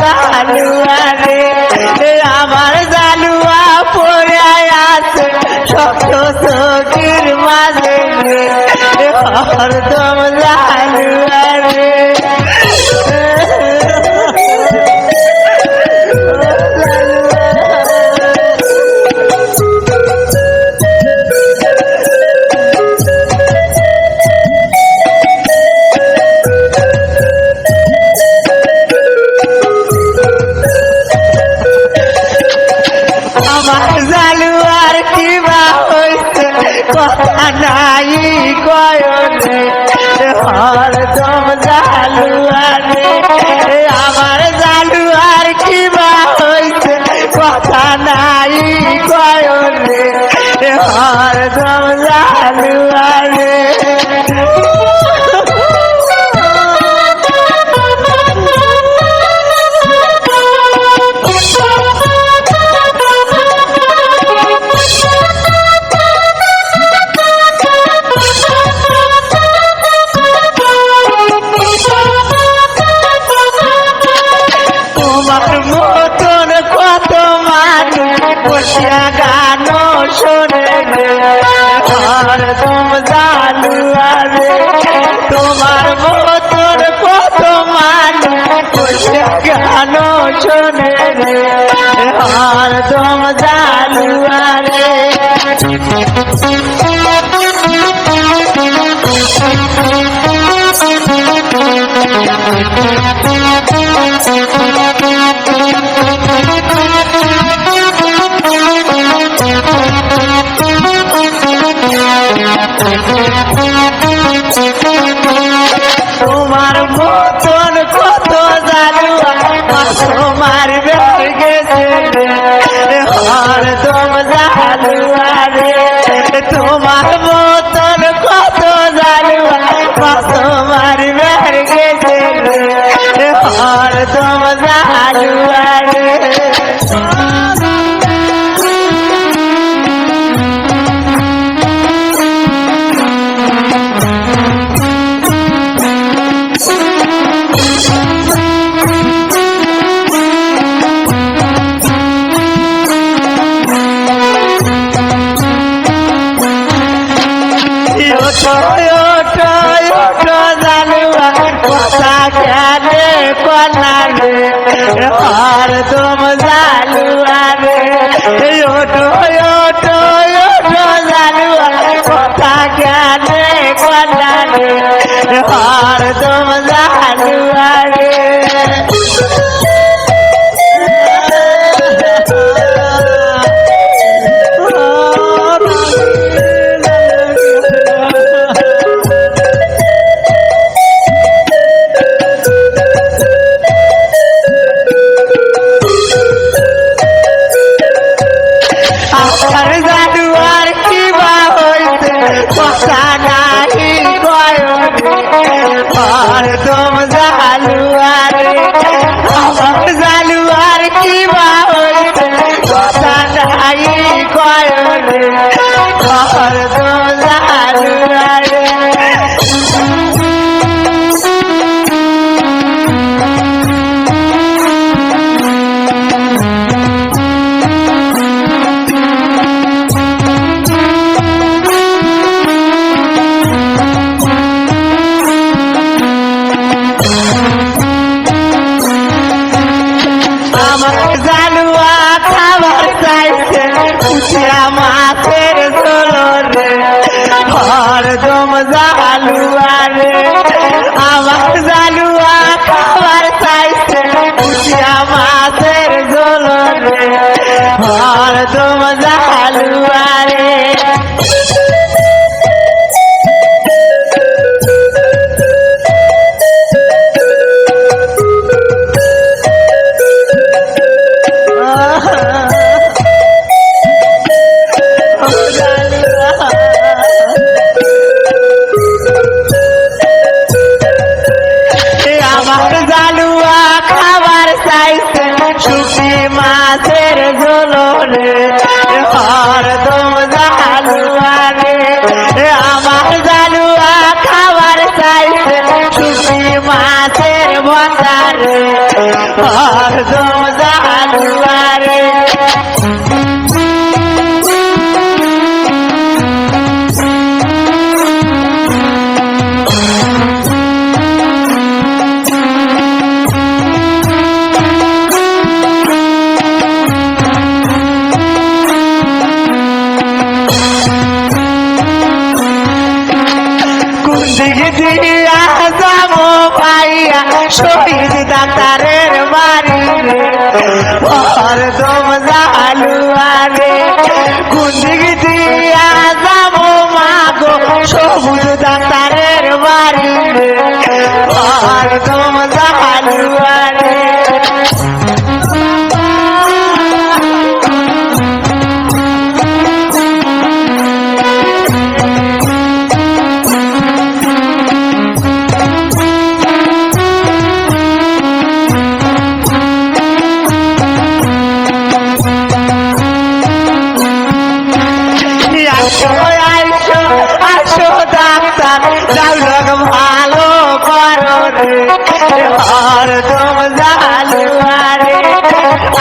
জালুয়া রে আমার জালুয়া পরে আছে শক্ত চোখের মাঝে রে। আর দম জালুয়া রে আমার জালুয়া পরে আছে শক্ত চোখের মাঝে। আর দম জালুয়া নাই কয়নে হর দম জালুয়ারে আমার জালুয়ার কিবা হইছে, কথা নাই কয়নে হর দম জালুয়ারে শোনে রে হার তুম জালুয়ারে আর তোম জালুয়া রে ওটো ওটো আর তুম জালুয়া রে ওটো ওটো ওটো জালুয়া কথা কেনে কনারে আর তুম তোম জালুয়ার আমার জালুয়ার কিবা হইতে কথা নাহি কয়নে। আর তোম জালুয়ার আমার জালুয়া খাবার চাইছে সুখী মাছের ঝোলরে হরদম জালুয়া রে আমার জালুয়া খাবার চাইছে সুখী মাছের ভন্ডারে হরদম দিয়া যাব পাইয়া শহীদ দাতারের বাড়ি ওর দম জালুয়ারে কুন্দিকে দিয়া যাব মাগো সবুজ দাতারের বাড়ি আর তুম জালুয়ারে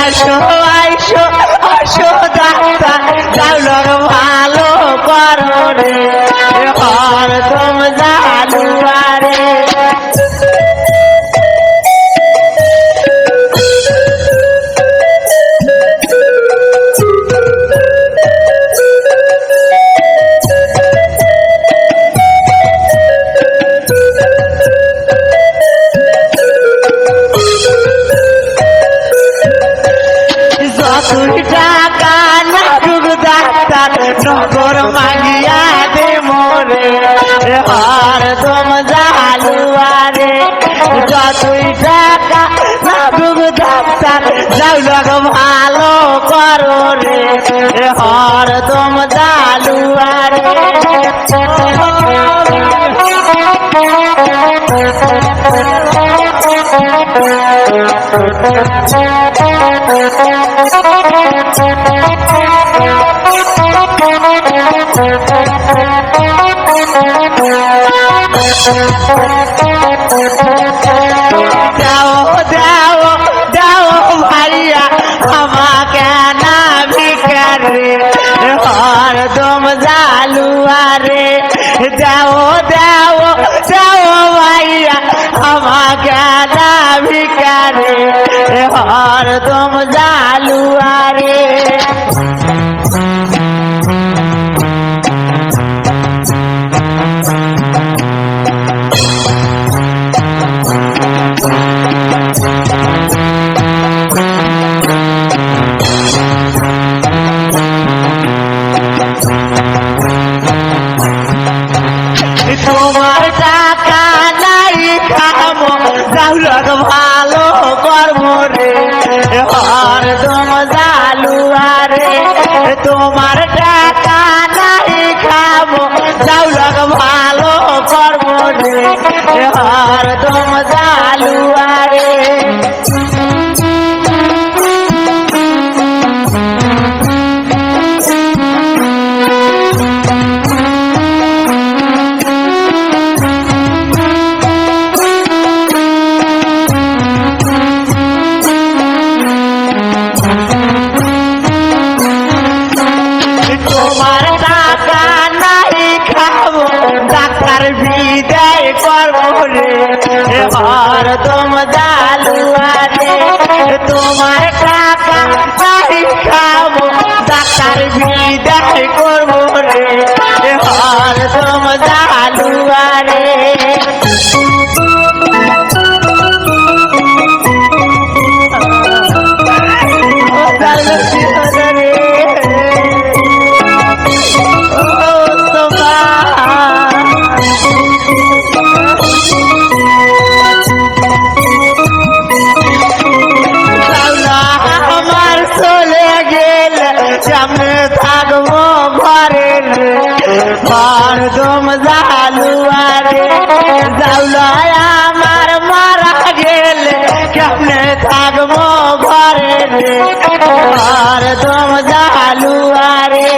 আইসো আইসো আইসো ডাক্তার ডাউলক ভালো করো রে। ডাক্তার যাইলক ভালো করো রে। হর দম Thank দাও হর দম জালুয়ারে তোমার টাকা নাই খামো যাওলক ভালো করব রে হর দম তোমার টাকা নাই খাব যাওলক ভালো করব রে। হর দম জালুয়ারে করব রে হর দম জালুয়ারে তোমার টাকা খাব, ডাক্তার বিদায় করব রে। হর দম জালুয়ারে আমার রে আর দম জালুয়া রে